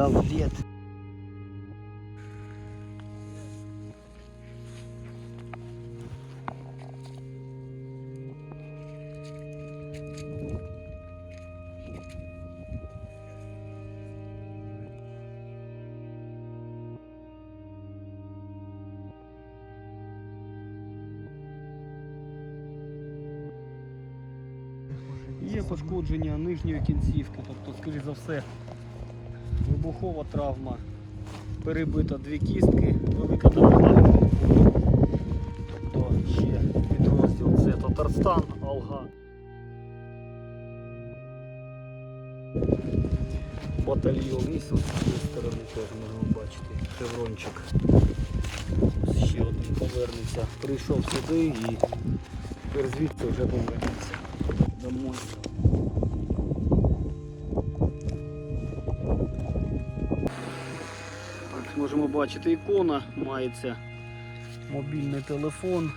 дав лет. Є пошкодження нижньої кінцівки, тобто, скоріш за все, вибухова травма, перебито дві кістки, велика дорога. Тобто ще підрозділ це Татарстан, Алга. Батальйон і з цієї сторони теж можемо бачити шеврончик. Ось ще один повернеться. Прийшов сюди і звідси вже повернеться домой. Можемо бачити ікона, мається мобільний телефон.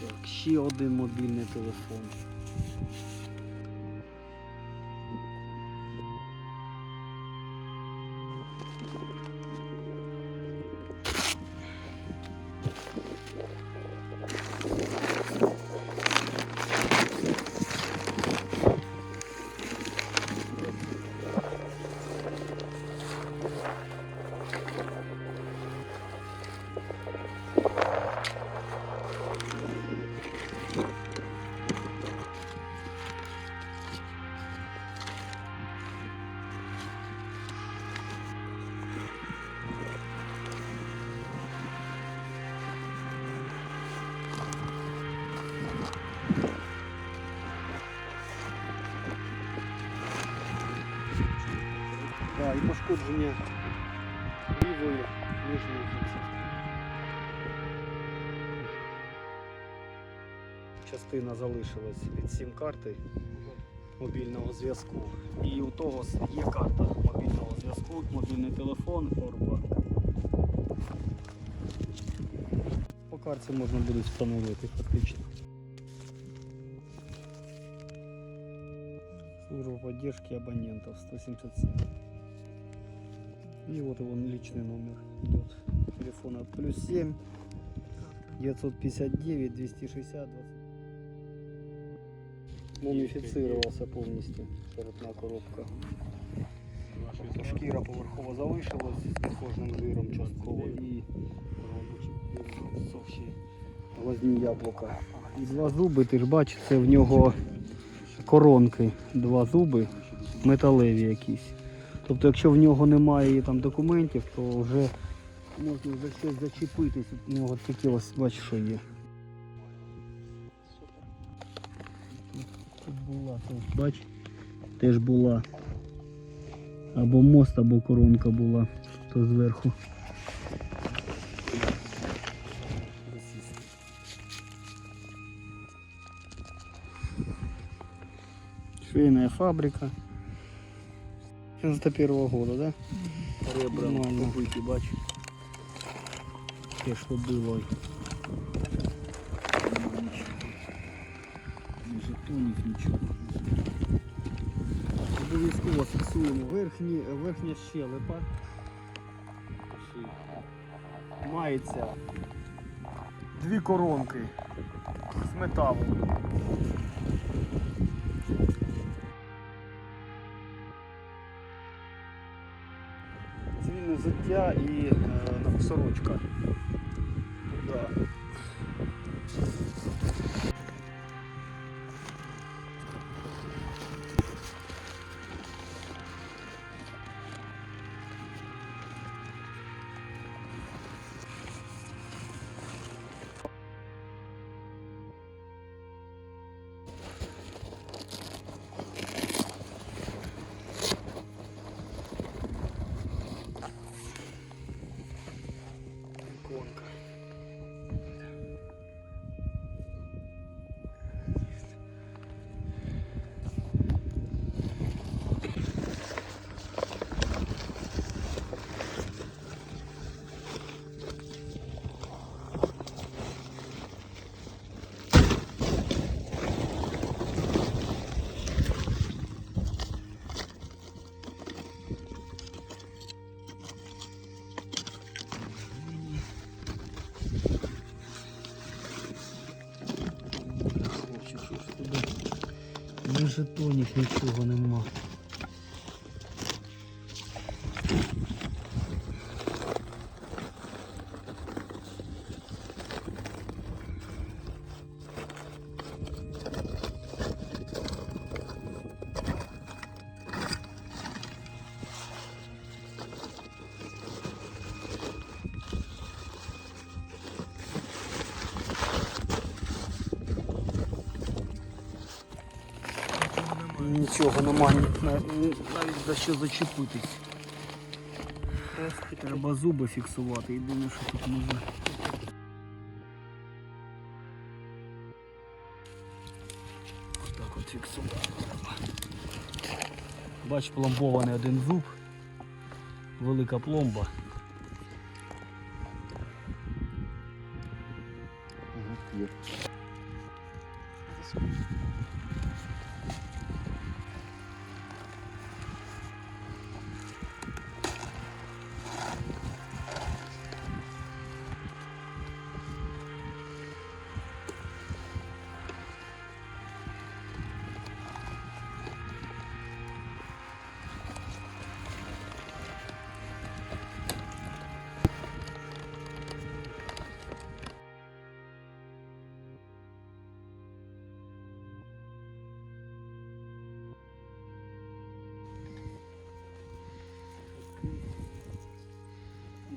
Так, ще один мобільний телефон. Пошкодження лівої нижньої кінцівки. Частина залишилась від сім-карти мобільного зв'язку. І у того є карта мобільного зв'язку, мобільний телефон, поwerbank. По карті можна буде встановити фактично. Служба поддержки абонентов 177. И вот его личный номер идет телефона плюс 7 959 260 20. Мумифицировался полностью черепна коробка. Шкіра поверхово залишилась з підкожним жиром частково і сохші глазні яблука. І два зуби, ти ж бачиш, це в нього коронки, два зуби металеві якісь. Тобто, якщо в нього немає там документів, то вже можна за щось зачепитись. У нього такі ось бачиш, що є. Тут була, тут бач, теж була. Або мост, або коронка була, то зверху. Швейная фабрика. 91 года, да? Ребра Нормально. побиті, бач. Те, що було. Ні жетонів, нічого. Обов'язково фіксуємо верхні, верхня щелепа. Мається дві коронки з металу. Взуття і е, сорочка. Ні жетонів, нічого нема. Нічого нема, ні- на- ні- навіть за що зачепитись. Треба зуби фіксувати, єдине, що тут можна. Отак от фіксувати треба. Бач, пломбований один зуб, велика пломба. Є.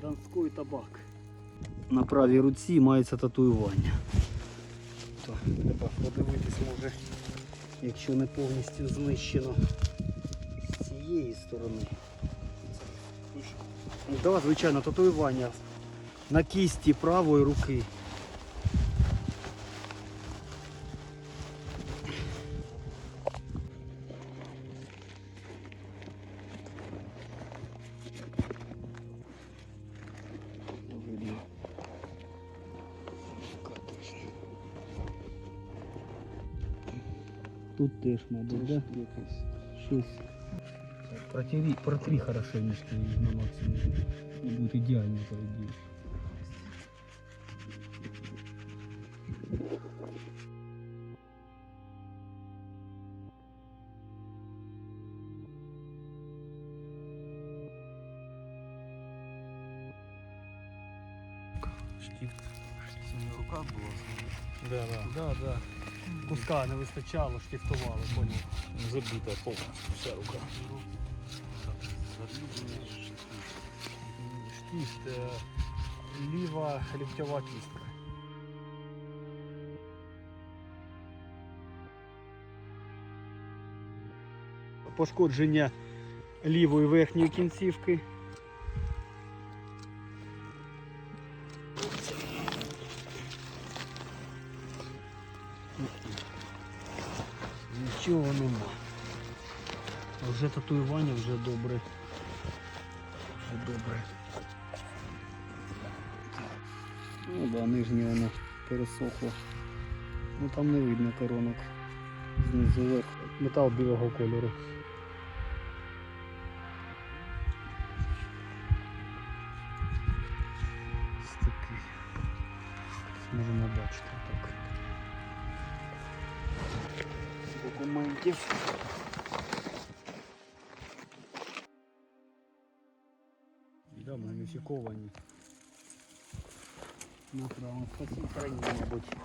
Донський табак. На правій руці мається татуювання. То треба подивитись, може, якщо не повністю знищено з цієї сторони. Так, да, звичайно, татуювання на кісті правої руки. теж, мабуть, да? Щось. Протри, протри хорошенечко її на максимум. І буде ідеально, по ідеї. Штифт. Сьогодні рука була. Да, да. Да, да. Куска не вистачало, штифтували, понял. Забита повністю вся рука. Штифт, е, ліва ліктьова кістка. Пошкодження лівої верхньої кінцівки. Татуювання, вже добре. Вже добре. Ну да, нижнє воно пересохло. Ну там не видно коронок. Знизу вверх. Метал білого кольору. Ось такий. Можемо бачити так. Документів. Да, муміфіковані. На правому стороні, мабуть.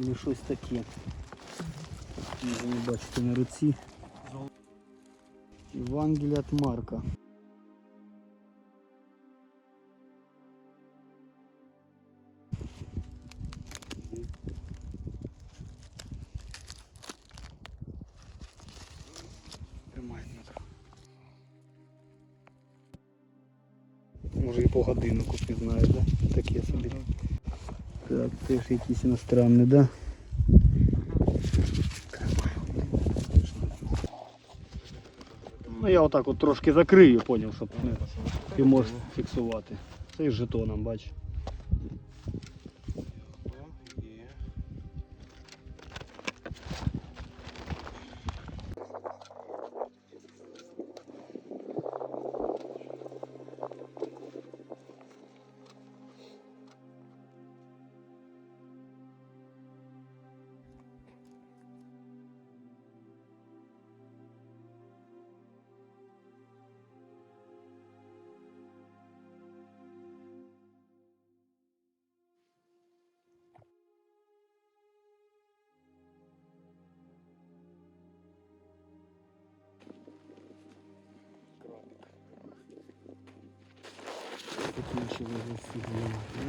Или щось таке. Можемо бачити на руці. Євангелія від Марка. Може і по годиннику пізнаєш, да? Таке собі. Так, теж якісь іностранні, да? Ну я отак от трошки закрию, поняв, щоб ти можеш фіксувати. Це із жетоном, бач.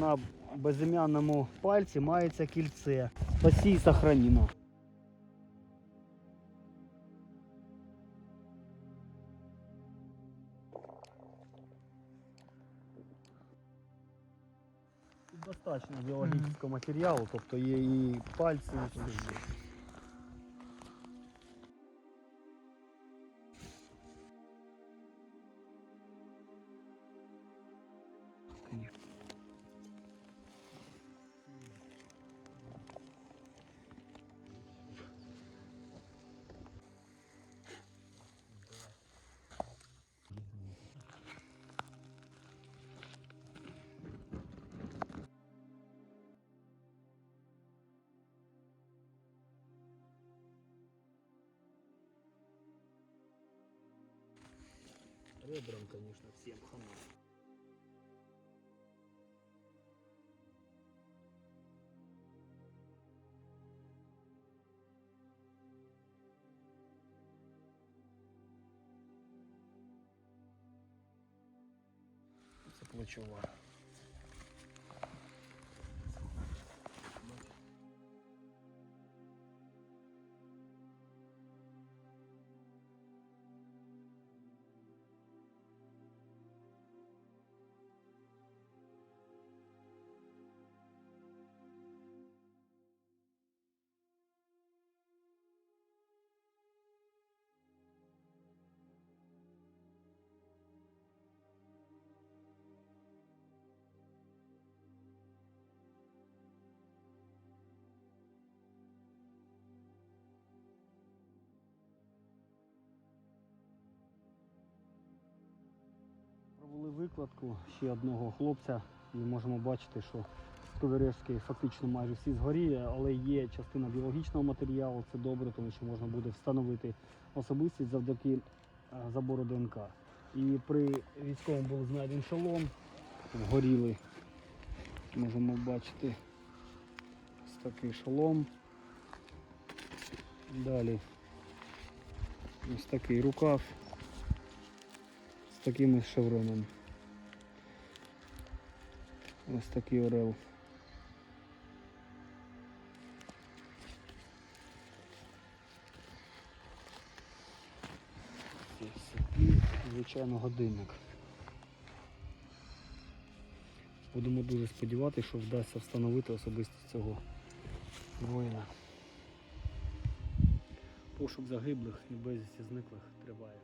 На безім'яному пальці мається кільце. Спаси і сохранімо. Достатньо біологічного матеріалу, тобто є і пальці, і все. Ребрам, конечно, всем хана. Це викладку ще одного хлопця і можемо бачити, що сковорішки фактично майже всі згоріли, але є частина біологічного матеріалу, це добре, тому що можна буде встановити особистість завдяки е, забору ДНК. І при військовому був знайдений шолом, горіли. Можемо бачити ось такий шолом. Далі ось такий рукав з таким ось шевроном. Ось такий орел. І, звичайно, годинник. Будемо дуже сподіватися, що вдасться встановити особистість цього воїна. Пошук загиблих і безвісті зниклих триває.